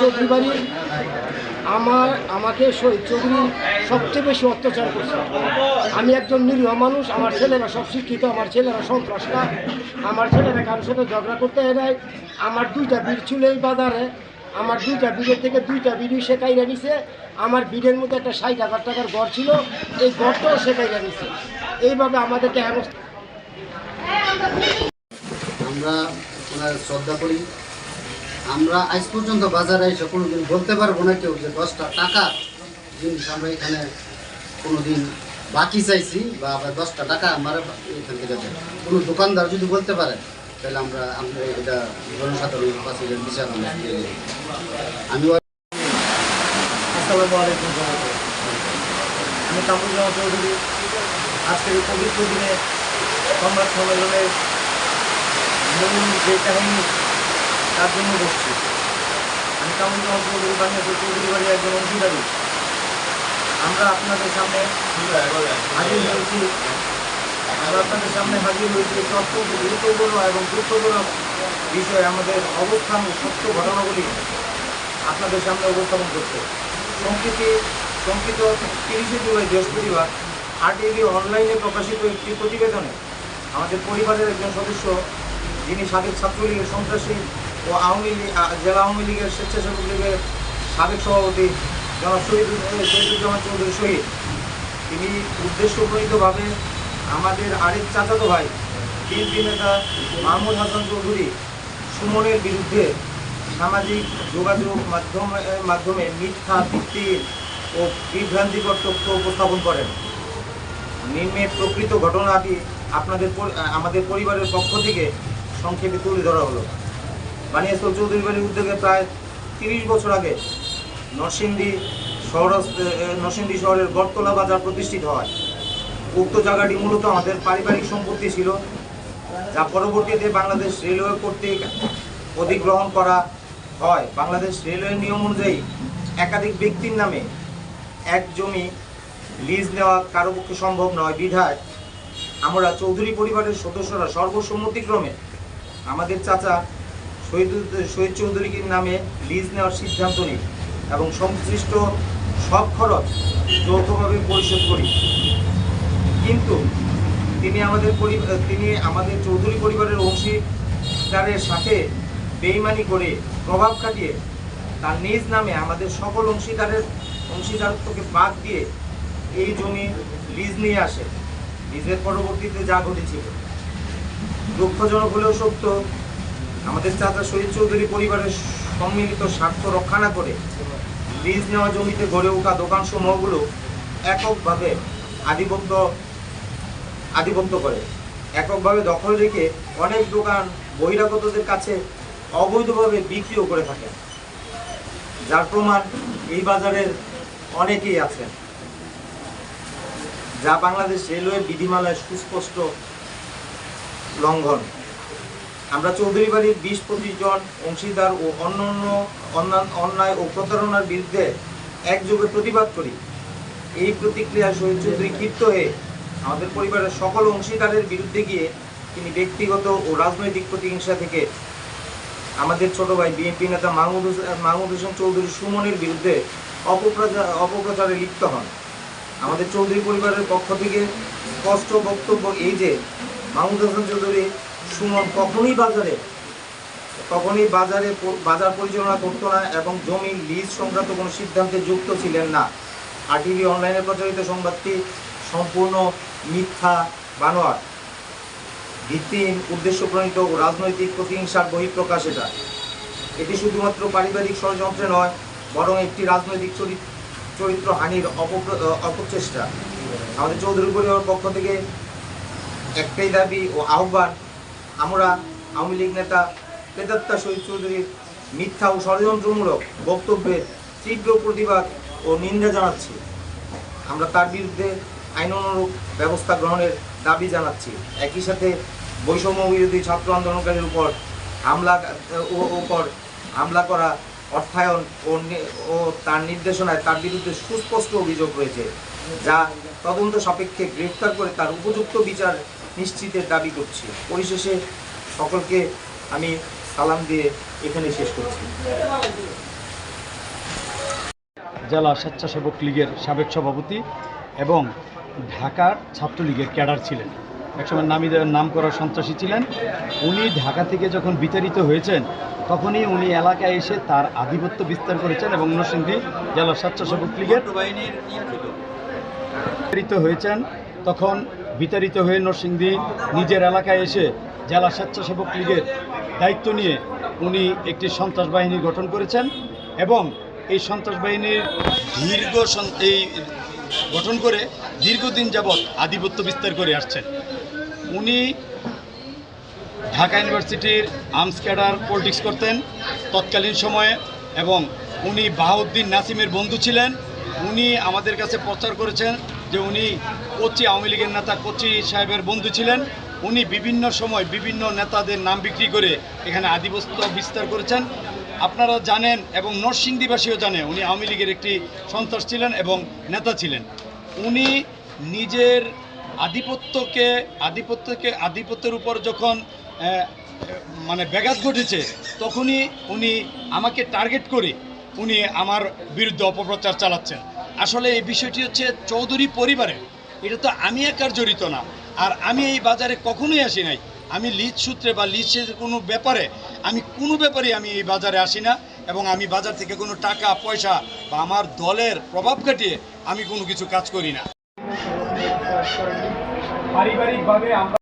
চৌধুরী বাড়ি আমার, আমাকে শহীদ চৌধুরী সবচেয়ে বেশি অত্যাচার করছে। আমি একজন নিরীহ মানুষ, আমার ছেলেরা সব শিক্ষিত, আমার ছেলেরা সন্ত্রাসটা আমার ছেলেরা কারোর সাথে ঝগড়া করতে এরাই আমার দুইটা বিড় ছিল এই বাজারে, আমার দুইটা বিড়ের থেকে দুইটা বিড়ি সে কাইরা আমার বিড়ের মধ্যে একটা ষাট হাজার টাকার ঘর ছিল, এই ঘরটাও সে কাইরা এইভাবে আমাদেরকে হেনস্থা আমরা ওনার শ্রদ্ধা করি। আমরা আজ পর্যন্ত বাজারে এসে কোনোদিন বলতে পারব না কেউ যে দশটা টাকা জিনিস আমরা এখানে কোনোদিন বাকি চাইছি বা আবার দশটা টাকা আমার এখান থেকে দেয় কোনো দোকানদার যদি বলতে পারে, তাহলে আমরা আমরা এটা জনসাধারণের কাছে বিচার আমরা। আমি। আমি কামরুজ্জামান চৌধুরী আজকের পবিত্র দিনে সংবাদ সম্মেলনের মূল যে কাহিনী তার জন্য বসছি। আমি বানিয়েছি চৌধুরী বাড়ির একজন অংশীদারী আমরা আপনাদের সামনে হাজির হয়েছি। আমরা আপনাদের সামনে হাজির হয়েছি অত্যন্ত গুরুত্বপূর্ণ এবং গুরুত্বপূর্ণ বিষয়ে আমাদের অবস্থান ও সত্য ঘটনাগুলি আপনাদের সামনে উপস্থাপন করতে। সংক্ষিপ্তি সংক্ষিপ্ত তিরিশে জুলাই, বৃহস্পতিবার আর আরটিভি অনলাইনে প্রকাশিত একটি প্রতিবেদনে আমাদের পরিবারের একজন সদস্য যিনি সাবেক ছাত্রলীগের সন্ত্রাসী ও আওয়ামী লীগ জেলা আওয়ামী লীগের স্বেচ্ছাসেবক লীগের সাবেক সভাপতি জনাব শহীদ শহীদুজ্জামান চৌধুরী শহীদ। তিনি উদ্দেশ্যপ্রণীতভাবে আমাদের আরেক চাচাতো ভাই, বিএনপি নেতা মাহমুদ হাসান চৌধুরী, সুমনের বিরুদ্ধে সামাজিক যোগাযোগ মাধ্যমে মাধ্যমে মিথ্যা ভিত্তিহীন ও বিভ্রান্তিকর তথ্য উপস্থাপন করেন। নিম্নে প্রকৃত ঘটনাটি আপনাদের আমাদের পরিবারের পক্ষ থেকে সংক্ষেপে তুলে ধরা হলো। বানিয়াস্তল চৌধুরী বাড়ির উদ্যোগে প্রায় তিরিশ বছর আগে নরসিংদী শহর নরসিংদী শহরের বটতলা বাজার প্রতিষ্ঠিত হয়। উক্ত জায়গাটি মূলত আমাদের পারিবারিক সম্পত্তি ছিল, যা পরবর্তীতে বাংলাদেশ রেলওয়ে কর্তৃক অধিগ্রহণ করা হয়। বাংলাদেশ রেলওয়ের নিয়ম অনুযায়ী একাধিক ব্যক্তির নামে এক জমি লিজ নেওয়া কারও পক্ষে সম্ভব নয়। বিধায় আমরা চৌধুরী পরিবারের সদস্যরা সর্বসম্মতিক্রমে আমাদের চাচা শহীদ শহীদ চৌধুরীর নামে লিজ নেওয়ার সিদ্ধান্ত নিই এবং সংশ্লিষ্ট সব খরচ যৌথভাবে পরিশোধ করি। কিন্তু তিনি আমাদের তিনি আমাদের চৌধুরী পরিবারের অংশীদারের সাথে বেইমানি করে প্রভাব খাটিয়ে তার নিজ নামে আমাদের সকল অংশীদারের অংশীদারত্বকে বাদ দিয়ে এই জমি লিজ নিয়ে আসে। লিজের পরবর্তীতে যা ঘটেছিল। দুঃখজনক হলেও সত্য আমাদের চাচা শহীদ চৌধুরী পরিবারের সম্মিলিত স্বার্থ রক্ষা না করে লিজ নেওয়া জমিতে গড়ে ওঠা দোকান সমূহগুলো এককভাবে আধিপত্য আধিপত্য করে। এককভাবে দখল রেখে অনেক দোকান বহিরাগতদের কাছে অবৈধভাবে বিক্রিও করে থাকে। যার প্রমাণ এই বাজারের অনেকেই আছেন। যা বাংলাদেশ রেলওয়ে বিধিমালায় সুস্পষ্ট লঙ্ঘন। আমরা চৌধুরী বাড়ির বিশ পঁচিশ জন অংশীদার ও অন্য অন্য অন্যান্য অন্যায় ও প্রতারণার বিরুদ্ধে একযোগে প্রতিবাদ করি। এই প্রতিক্রিয়া শহীদ চৌধুরী ক্ষিপ্ত হয়ে আমাদের পরিবারের সকল অংশীদারের বিরুদ্ধে গিয়ে তিনি ব্যক্তিগত ও রাজনৈতিক প্রতিহিংসা থেকে আমাদের ছোট ভাই বিএনপি নেতা মাহমুদ হোসেন মাহমুদ হোসেন চৌধুরী সুমনের বিরুদ্ধে অপপ্রচার অপপ্রচারে লিপ্ত হন। আমাদের চৌধুরী পরিবারের পক্ষ থেকে স্পষ্ট বক্তব্য এই যে, মাহমুদ হোসেন চৌধুরী সুমন কখনোই বাজারে কখনোই বাজারে বাজার পরিচালনা করতো না এবং জমি লিজ সংক্রান্ত কোনো সিদ্ধান্তে যুক্ত ছিলেন না। আরটিভি অনলাইনে প্রচারিত সংবাদটি সম্পূর্ণ মিথ্যা বানোয়ার ভিত্তিহীন, উদ্দেশ্যপ্রণীত ও রাজনৈতিক প্রতিহিংসার বহিঃপ্রকাশ এটা। এটি শুধুমাত্র পারিবারিক ষড়যন্ত্রে নয়, বরং একটি রাজনৈতিক চরিত্র হানির অপচেষ্টা। আমাদের চৌধুরী পরিবারের পক্ষ থেকে একটাই দাবি ও আহ্বান আমরা আওয়ামী লীগ নেতা প্রেতাত্মা শহীদ চৌধুরীর মিথ্যা ও ষড়যন্ত্রমূলক বক্তব্যের তীব্র প্রতিবাদ ও নিন্দা জানাচ্ছি। আমরা তার বিরুদ্ধে আইন অনুরূপ ব্যবস্থা গ্রহণের দাবি জানাচ্ছি। একই সাথে বৈষম্য বিরোধী ছাত্র আন্দোলনকারীর উপর হামলা উপর হামলা করা অর্থায়ন ও তার নির্দেশনায় তার বিরুদ্ধে সুস্পষ্ট অভিযোগ রয়েছে, যা তদন্ত সাপেক্ষে গ্রেফতার করে তার উপযুক্ত বিচার নিশ্চিতের দাবি করছি। পরিশেষে সকলকে আমি সালাম দিয়ে এখানে শেষ করছি। জেলা স্বেচ্ছাসেবক লীগের সাবেক সভাপতি এবং ঢাকার ছাত্রলীগের ক্যাডার ছিলেন। একসময় নামি নাম করা সন্ত্রাসী ছিলেন। উনি ঢাকা থেকে যখন বিতাড়িত হয়েছেন, তখনই উনি এলাকায় এসে তার আধিপত্য বিস্তার করেছেন এবং নরসিংদী জেলা স্বেচ্ছাসেবক লীগের বিতাড়িত হয়েছেন। তখন বিতাড়িত হয়ে নরসিংদী নিজের এলাকায় এসে জেলা স্বেচ্ছাসেবক লীগের দায়িত্ব নিয়ে উনি একটি সন্ত্রাস বাহিনী গঠন করেছেন এবং এই সন্ত্রাস বাহিনীর দীর্ঘ এই গঠন করে দীর্ঘদিন যাবৎ আধিপত্য বিস্তার করে আসছেন। উনি ঢাকা ইউনিভার্সিটির আর্মস ক্যাডার পলিটিক্স করতেন তৎকালীন সময়ে এবং উনি বাহাউদ্দিন নাসিমের বন্ধু ছিলেন। উনি আমাদের কাছে প্রচার করেছেন যে উনি কোচি আওয়ামী লীগের নেতা কোচি সাহেবের বন্ধু ছিলেন, উনি বিভিন্ন সময় বিভিন্ন নেতাদের নাম বিক্রি করে এখানে আধিপত্য বিস্তার করেছেন। আপনারা জানেন এবং নরসিংদীবাসীও জানে উনি আওয়ামী লীগের একটি সন্ত্রাস ছিলেন এবং নেতা ছিলেন। উনি নিজের আধিপত্যকে আধিপত্যকে, আধিপত্যের উপর যখন মানে ব্যাঘাত ঘটেছে, তখনই উনি আমাকে টার্গেট করে উনি আমার বিরুদ্ধে অপপ্রচার চালাচ্ছেন। আসলে এই বিষয়টি হচ্ছে চৌধুরী পরিবারের। এটা তো আমি একার জড়িত না। আর আমি এই বাজারে কখনোই আসি নাই। আমি লিজ সূত্রে বা লিজের কোনো ব্যাপারে, আমি কোনো ব্যাপারে আমি এই বাজারে আসি না এবং আমি বাজার থেকে কোনো টাকা, পয়সা বা আমার দলের প্রভাব কাটিয়ে আমি কোনো কিছু কাজ করি না। পারিবারিকভাবে আমরা